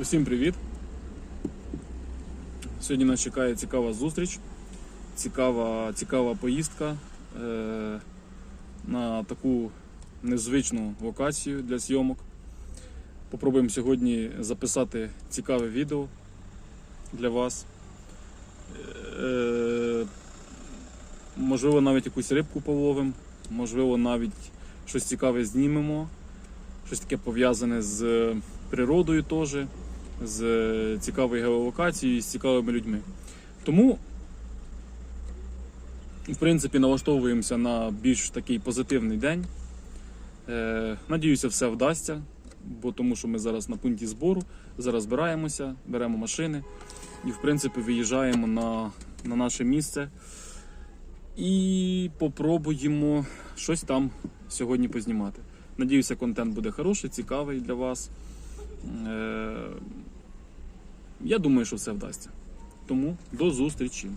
Усім привіт! Сьогодні нас чекає цікава зустріч, цікава, цікава поїздка е, на таку незвичну локацію для зйомок. Попробуємо сьогодні записати цікаве відео для вас. Е, можливо, навіть якусь рибку половимо, можливо, навіть щось цікаве знімемо, щось таке пов'язане з природою теж, з цікавою геолокацією, з цікавими людьми. Тому, в принципі, налаштовуємося на більш такий позитивний день. Е, надіюся, все вдасться, бо тому що ми зараз на пункті збору, зараз збираємося, беремо машини і, в принципі, виїжджаємо на, на наше місце і попробуємо щось там сьогодні познімати. Надіюся, контент буде хороший, цікавий для вас. Я думаю, що все вдасться. Тому до зустрічі.